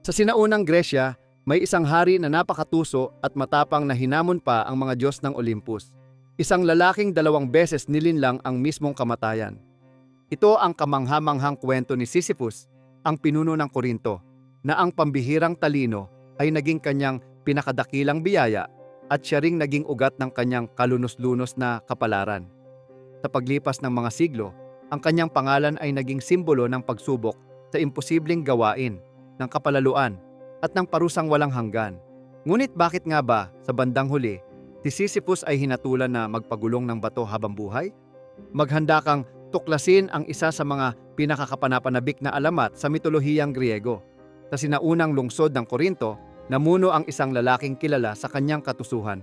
Sa sinaunang Gresya, may isang hari na napakatuso at matapang na hinamon pa ang mga Diyos ng Olympus. Isang lalaking dalawang beses nilinlang ang mismong kamatayan. Ito ang kamanghamanghang kwento ni Sisyphus, ang pinuno ng Korinto, na ang pambihirang talino ay naging kanyang pinakadakilang biyaya at siya ring naging ugat ng kanyang kalunos-lunos na kapalaran. Sa paglipas ng mga siglo, ang kanyang pangalan ay naging simbolo ng pagsubok sa imposibleng gawain, ng kapalaluan, at ng parusang walang hanggan. Ngunit bakit nga ba, sa bandang huli, si Sisyphus ay hinatulan na magpagulong ng bato habang buhay? Maghanda kang tuklasin ang isa sa mga pinakakapanapanabik na alamat sa mitolohiyang Griego. Sa sinaunang lungsod ng Korinto, namuno ang isang lalaking kilala sa kanyang katusuhan.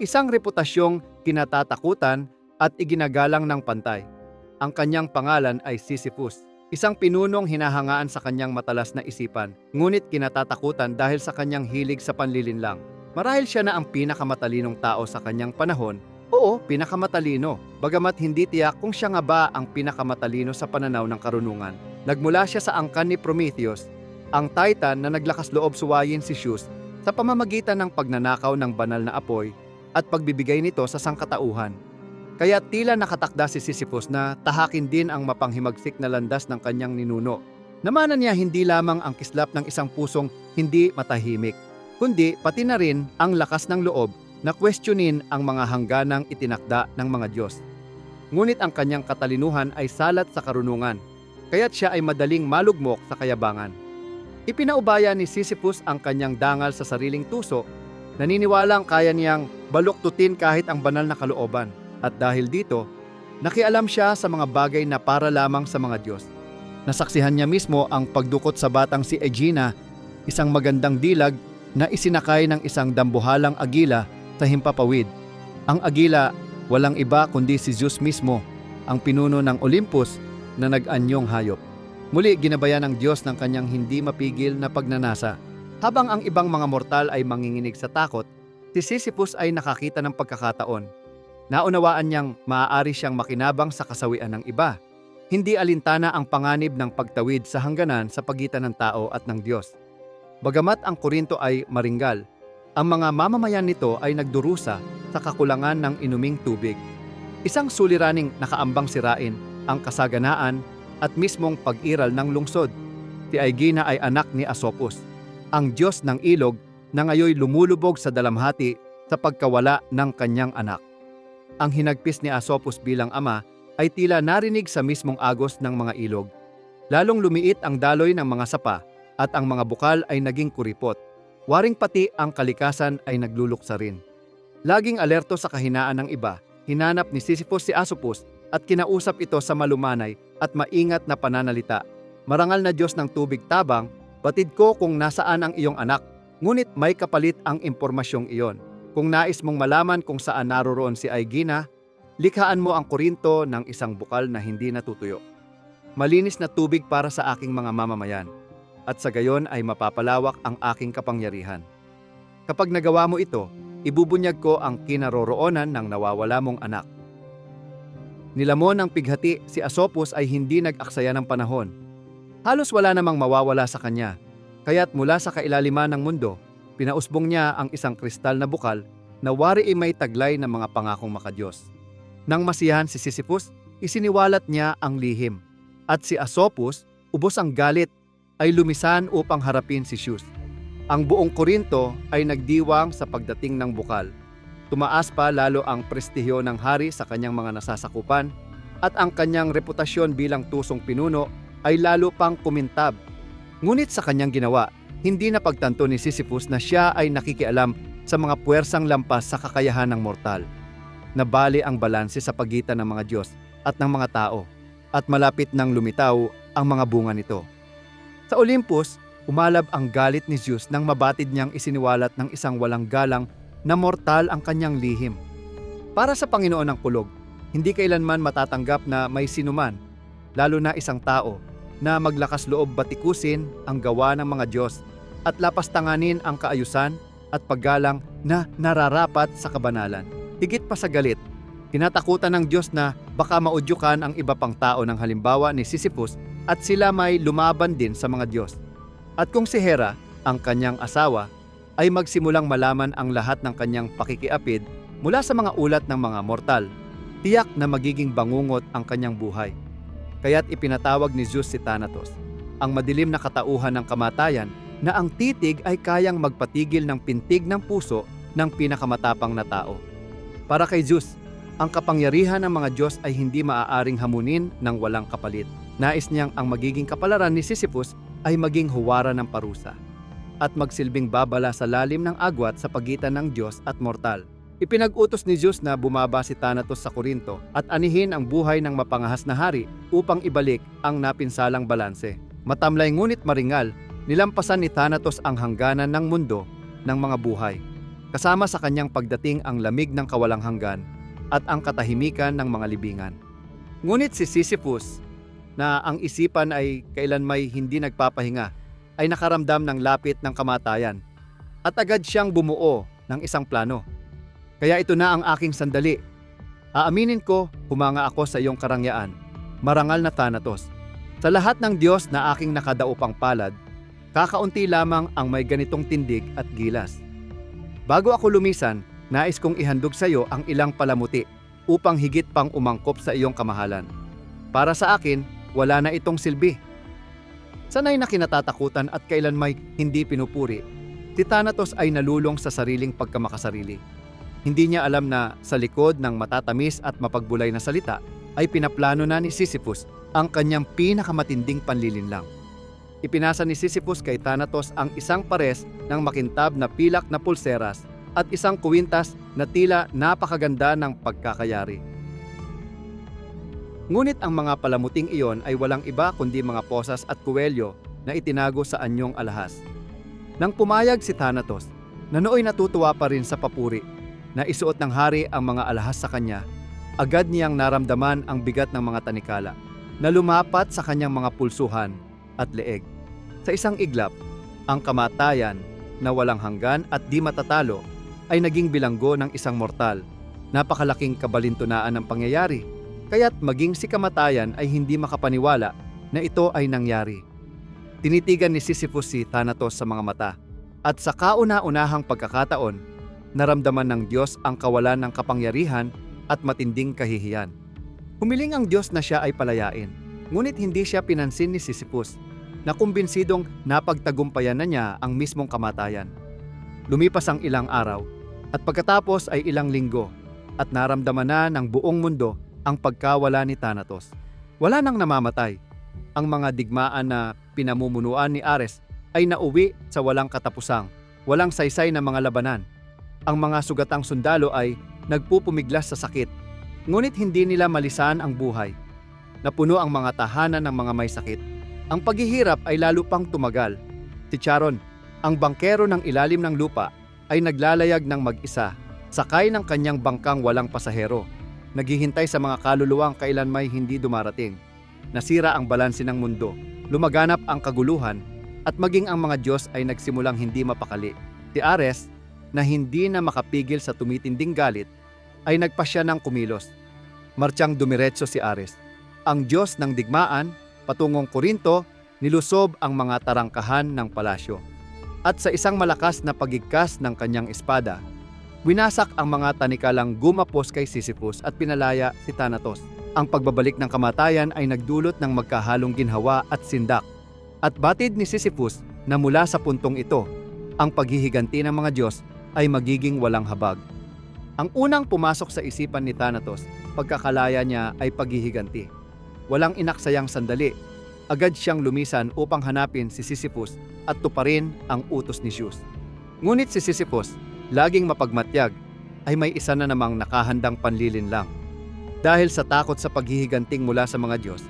Isang reputasyong kinatatakutan at iginagalang ng pantay. Ang kanyang pangalan ay Sisyphus, isang pinunong hinahangaan sa kanyang matalas na isipan, ngunit kinatatakutan dahil sa kanyang hilig sa panlilinlang. Marahil siya na ang pinakamatalinong tao sa kanyang panahon, oo, pinakamatalino, bagamat hindi tiyak kung siya nga ba ang pinakamatalino sa pananaw ng karunungan. Nagmula siya sa angkan ni Prometheus, ang Titan na naglakas loob suwayin si Zeus sa pamamagitan ng pagnanakaw ng banal na apoy at pagbibigay nito sa sangkatauhan. Kaya tila nakatakda si Sisyphus na tahakin din ang mapanghimagsik na landas ng kanyang ninuno. Namanan niya hindi lamang ang kislap ng isang pusong hindi matahimik, kundi pati na rin ang lakas ng loob na questionin ang mga hangganang itinakda ng mga Diyos. Ngunit ang kanyang katalinuhan ay salat sa karunungan, kaya't siya ay madaling malugmok sa kayabangan. Ipinaubaya ni Sisyphus ang kanyang dangal sa sariling tuso, naniniwalang kaya niyang baluktutin kahit ang banal na kalooban. At dahil dito, nakialam siya sa mga bagay na para lamang sa mga Diyos. Nasaksihan niya mismo ang pagdukot sa batang si Aegina, isang magandang dilag na isinakay ng isang dambuhalang agila sa himpapawid. Ang agila, walang iba kundi si Zeus mismo, ang pinuno ng Olympus na nag-anyong hayop. Muli ginabayan ng Diyos ng kanyang hindi mapigil na pagnanasa. Habang ang ibang mga mortal ay manginginig sa takot, si Sisyphus ay nakakita ng pagkakataon. Naunawaan niyang maaari siyang makinabang sa kasawian ng iba. Hindi alintana ang panganib ng pagtawid sa hangganan sa pagitan ng tao at ng Diyos. Bagamat ang Korinto ay maringgal, ang mga mamamayan nito ay nagdurusa sa kakulangan ng inuming tubig. Isang suliraning nakaambang sirain ang kasaganaan at mismong pag-iral ng lungsod. Si Aegina ay anak ni Asopus, ang Diyos ng ilog na ngayoy lumulubog sa dalamhati sa pagkawala ng kanyang anak. Ang hinagpis ni Asopus bilang ama ay tila narinig sa mismong agos ng mga ilog. Lalong lumiit ang daloy ng mga sapa at ang mga bukal ay naging kuripot. Waring pati ang kalikasan ay nagluluksa rin. Laging alerto sa kahinaan ng iba, hinanap ni Sisyphus si Asopus at kinausap ito sa malumanay at maingat na pananalita. Marangal na Diyos ng tubig tabang, batid ko kung nasaan ang iyong anak, ngunit may kapalit ang impormasyong iyon. Kung nais mong malaman kung saan naroroon si Aegina, likhaan mo ang Korinto ng isang bukal na hindi natutuyo. Malinis na tubig para sa aking mga mamamayan, at sa gayon ay mapapalawak ang aking kapangyarihan. Kapag nagawa mo ito, ibubunyag ko ang kinaroroonan ng nawawala mong anak. Nilamon ng pighati si Asopus ay hindi nag-aksaya ng panahon. Halos wala namang mawawala sa kanya, kaya't mula sa kailaliman ng mundo, pinausbong niya ang isang kristal na bukal na wari ay may taglay ng mga pangakong makadiyos. Nang masiyahan si Sisyphus, isiniwalat niya ang lihim. At si Asopus, ubos ang galit, ay lumisan upang harapin si Zeus. Ang buong Korinto ay nagdiwang sa pagdating ng bukal. Tumaas pa lalo ang prestihyo ng hari sa kanyang mga nasasakupan at ang kanyang reputasyon bilang tusong pinuno ay lalo pang kumintab. Ngunit sa kanyang ginawa, hindi na pagtanto ni Sisyphus na siya ay nakikialam sa mga puwersang lampas sa kakayahan ng mortal. Nabali ang balanse sa pagitan ng mga Diyos at ng mga tao at malapit nang lumitaw ang mga bunga nito. Sa Olympus, umalab ang galit ni Zeus nang mabatid niyang isiniwalat ng isang walang galang na mortal ang kanyang lihim. Para sa Panginoon ng kulog, hindi kailanman matatanggap na may sinuman, lalo na isang tao, na maglakas loob batikusin ang gawa ng mga Diyos at lapastanganin ang kaayusan at paggalang na nararapat sa kabanalan. Higit pa sa galit, tinatakutan ng Diyos na baka maudyukan ang iba pang tao ng halimbawa ni Sisyphus at sila may lumaban din sa mga Diyos. At kung si Hera, ang kanyang asawa, ay magsimulang malaman ang lahat ng kanyang pakikiapid mula sa mga ulat ng mga mortal, tiyak na magiging bangungot ang kanyang buhay. Kaya't ipinatawag ni Zeus si Thanatos, ang madilim na katauhan ng kamatayan na ang titig ay kayang magpatigil ng pintig ng puso ng pinakamatapang na tao. Para kay Zeus, ang kapangyarihan ng mga Diyos ay hindi maaaring hamunin ng walang kapalit. Nais niyang ang magiging kapalaran ni Sisyphus ay maging huwara ng parusa at magsilbing babala sa lalim ng agwat sa pagitan ng Diyos at mortal. Ipinag-utos ni Zeus na bumaba si Thanatos sa Korinto at anihin ang buhay ng mapangahas na hari upang ibalik ang napinsalang balanse. Matamlay ngunit maringal, nilampasan ni Thanatos ang hangganan ng mundo ng mga buhay. Kasama sa kanyang pagdating ang lamig ng kawalang hanggan at ang katahimikan ng mga libingan. Ngunit si Sisyphus, na ang isipan ay kailanmay hindi nagpapahinga, ay nakaramdam ng lapit ng kamatayan at agad siyang bumuo ng isang plano. Kaya ito na ang aking sandali. Aaminin ko, humanga ako sa iyong karangyaan, marangal na Thanatos. Sa lahat ng Diyos na aking nakadaupang palad, kakaunti lamang ang may ganitong tindig at gilas. Bago ako lumisan, nais kong ihandog sa iyo ang ilang palamuti upang higit pang umangkop sa iyong kamahalan. Para sa akin, wala na itong silbi. Sanay na kinatatakutan at kailanmay hindi pinupuri, si Thanatos ay nalulong sa sariling pagkamakasarili. Hindi niya alam na sa likod ng matatamis at mapagbulay na salita ay pinaplano na ni Sisyphus ang kanyang pinakamatinding panlilinlang. Ipinasa ni Sisyphus kay Thanatos ang isang pares ng makintab na pilak na pulseras at isang kuwintas na tila napakaganda ng pagkakayari. Ngunit ang mga palamuting iyon ay walang iba kundi mga posas at kuwelyo na itinago sa anyong alahas. Nang pumayag si Thanatos, na nooy natutuwa pa rin sa papuri na isuot ng hari ang mga alahas sa kanya, agad niyang naramdaman ang bigat ng mga tanikala na lumapat sa kanyang mga pulsuhan at leeg. Sa isang iglap, ang kamatayan na walang hanggan at di matatalo ay naging bilanggo ng isang mortal. Napakalaking kabalintunaan ng pangyayari, kaya't maging si kamatayan ay hindi makapaniwala na ito ay nangyari. Tinitigan ni Sisyphus si Thanatos sa mga mata, at sa kauna-unahang pagkakataon, naramdaman ng Diyos ang kawalan ng kapangyarihan at matinding kahihiyan. Humiling ang Diyos na siya ay palayain, ngunit hindi siya pinansin ni Sisyphus na kumbinsidong napagtagumpayan na niya ang mismong kamatayan. Lumipas ang ilang araw at pagkatapos ay ilang linggo at naramdaman na ng buong mundo ang pagkawala ni Thanatos. Wala nang namamatay. Ang mga digmaan na pinamumunuan ni Ares ay nauwi sa walang katapusang, walang saysay na mga labanan. Ang mga sugatang sundalo ay nagpupumiglas sa sakit, ngunit hindi nila malisan ang buhay. Napuno ang mga tahanan ng mga may sakit. Ang paghihirap ay lalo pang tumagal. Si Charon, ang bangkero ng ilalim ng lupa, ay naglalayag ng mag-isa, sakay ng kanyang bangkang walang pasahero. Naghihintay sa mga kaluluwang kailan may hindi dumarating. Nasira ang balanse ng mundo, lumaganap ang kaguluhan, at maging ang mga Diyos ay nagsimulang hindi mapakali. Si Ares, na hindi na makapigil sa tumitinding galit, ay nagpasya ng kumilos. Martiyang dumiretso si Ares. Ang Diyos ng digmaan, patungong Korinto, nilusob ang mga tarangkahan ng palasyo. At sa isang malakas na pagigkas ng kanyang espada, winasak ang mga tanikalang gumapos kay Sisyphus at pinalaya si Thanatos. Ang pagbabalik ng kamatayan ay nagdulot ng magkahalong ginhawa at sindak. At batid ni Sisyphus na mula sa puntong ito, ang paghihiganti ng mga Diyos ay magiging walang habag. Ang unang pumasok sa isipan ni Thanatos, pagkakalaya niya ay paghihiganti. Walang inaksayang sandali. Agad siyang lumisan upang hanapin si Sisyphus at tuparin ang utos ni Zeus. Ngunit si Sisyphus, laging mapagmatyag, ay may isa na namang nakahandang panlilinlang. Dahil sa takot sa paghihiganting mula sa mga Diyos,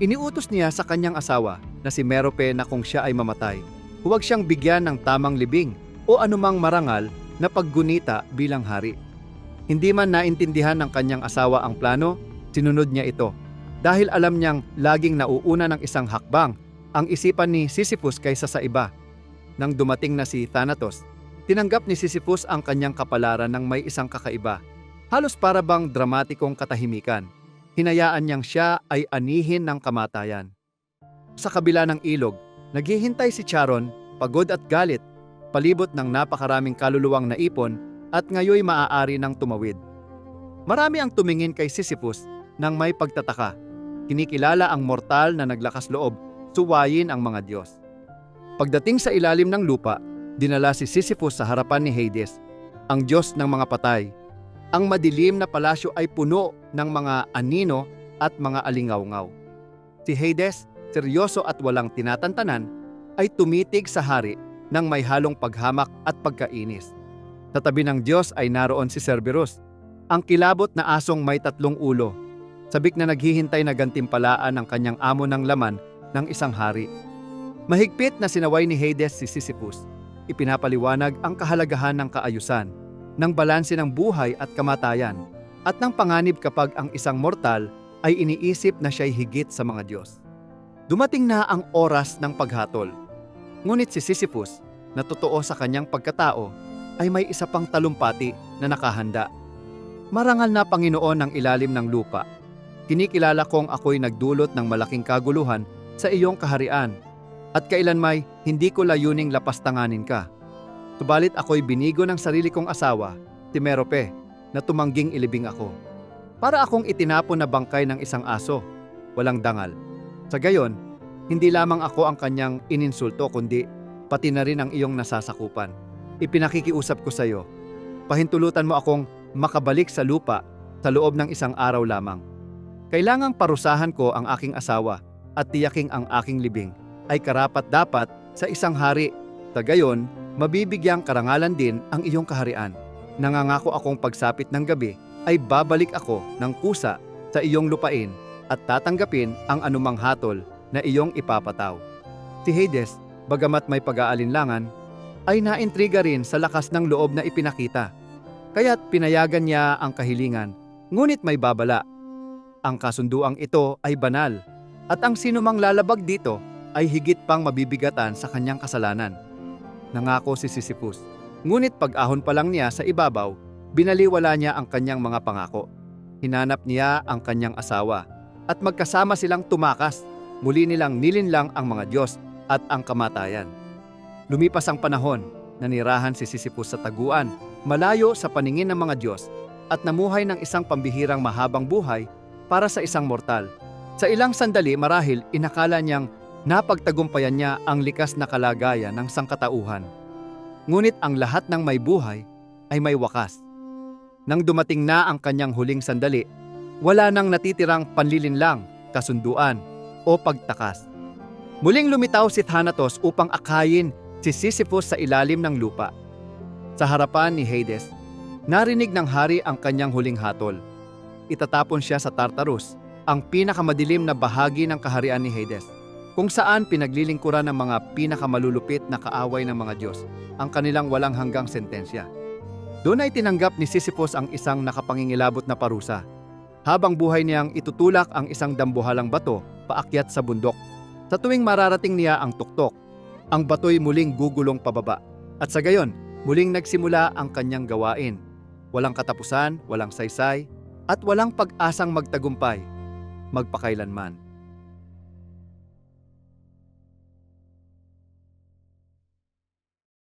iniutos niya sa kanyang asawa na si Merope na kung siya ay mamatay, huwag siyang bigyan ng tamang libing o anumang marangal na paggunita bilang hari. Hindi man naintindihan ng kanyang asawa ang plano, sinunod niya ito. Dahil alam niyang laging nauuna ng isang hakbang ang isipan ni Sisyphus kaysa sa iba. Nang dumating na si Thanatos, tinanggap ni Sisyphus ang kanyang kapalaran ng may isang kakaiba. Halos para bang dramatikong katahimikan. Hinayaan niyang siya ay anihin ng kamatayan. Sa kabila ng ilog, Naghihintay si Charon, pagod at galit, palibot ng napakaraming kaluluwang naipon at ngayoy maaari ng tumawid. Marami ang tumingin kay Sisyphus nang may pagtataka. Kinikilala ang mortal na naglakas loob, suwayin ang mga Diyos. Pagdating sa ilalim ng lupa, dinala si Sisyphus sa harapan ni Hades, ang Diyos ng mga patay. Ang madilim na palasyo ay puno ng mga anino at mga alingawngaw. Si Hades, seryoso at walang tinatantanan, ay tumitig sa hari ng may halong paghamak at pagkainis. Sa tabi ng Diyos ay naroon si Cerberus, ang kilabot na asong may tatlong ulo, sabik na naghihintay na gantimpalaan ng kanyang amo ng laman ng isang hari. Mahigpit na sinaway ni Hades si Sisyphus. Ipinapaliwanag ang kahalagahan ng kaayusan, ng balanse ng buhay at kamatayan, at ng panganib kapag ang isang mortal ay iniisip na siya'y higit sa mga Diyos. Dumating na ang oras ng paghatol. Ngunit si Sisyphus, na totoo sa kanyang pagkatao, ay may isa pang talumpati na nakahanda. Marangal na Panginoon ng ilalim ng lupa. Kinikilala kong ako'y nagdulot ng malaking kaguluhan sa iyong kaharian at kailanmay hindi ko layuning lapastanganin ka. Subalit ako'y binigo ng sarili kong asawa, si Merope, na tumangging ilibing ako. Para akong itinapon na bangkay ng isang aso, walang dangal. Sa gayon, hindi lamang ako ang kanyang ininsulto kundi pati na rin ang iyong nasasakupan. Ipinakikiusap ko sa iyo, pahintulutan mo akong makabalik sa lupa sa loob ng isang araw lamang. Kailangang parusahan ko ang aking asawa at tiyaking ang aking libing ay karapat dapat sa isang hari. Sa gayon, mabibigyang karangalan din ang iyong kaharian. Nangangako akong pagsapit ng gabi ay babalik ako ng kusa sa iyong lupain at tatanggapin ang anumang hatol na iyong ipapataw. Si Hades, bagamat may pag-aalinlangan, ay naintriga rin sa lakas ng loob na ipinakita. Kaya't pinayagan niya ang kahilingan, ngunit may babala. Ang kasunduang ito ay banal, at ang sinumang lalabag dito ay higit pang mabibigatan sa kanyang kasalanan. Nangako si Sisyphus, ngunit pag-ahon pa lang niya sa ibabaw, binaliwala niya ang kanyang mga pangako. Hinanap niya ang kanyang asawa, at magkasama silang tumakas. Muli nilang nilinlang ang mga Diyos at ang kamatayan. Lumipas ang panahon, nanirahan si Sisyphus sa taguan, malayo sa paningin ng mga Diyos, at namuhay ng isang pambihirang mahabang buhay para sa isang mortal. Sa ilang sandali marahil inakala niyang napagtagumpayan niya ang likas na kalagayan ng sangkatauhan. Ngunit ang lahat ng may buhay ay may wakas. Nang dumating na ang kanyang huling sandali, wala nang natitirang panlilinlang, kasunduan, o pagtakas. Muling lumitaw si Thanatos upang akayin si Sisyphus sa ilalim ng lupa. Sa harapan ni Hades, narinig ng hari ang kanyang huling hatol. Itatapon siya sa Tartarus, ang pinakamadilim na bahagi ng kaharian ni Hades, kung saan pinaglilingkuran ng mga pinakamalulupit na kaaway ng mga Diyos ang kanilang walang hanggang sentensya. Doon ay tinanggap ni Sisyphus ang isang nakapangingilabot na parusa. Habang buhay niyang itutulak ang isang dambuhalang bato paakyat sa bundok. Sa tuwing mararating niya ang tuktok, ang bato'y muling gugulong pababa. At sa gayon, muling nagsimula ang kanyang gawain. Walang katapusan, walang saysay, at walang pag-asang magtagumpay, magpakailanman.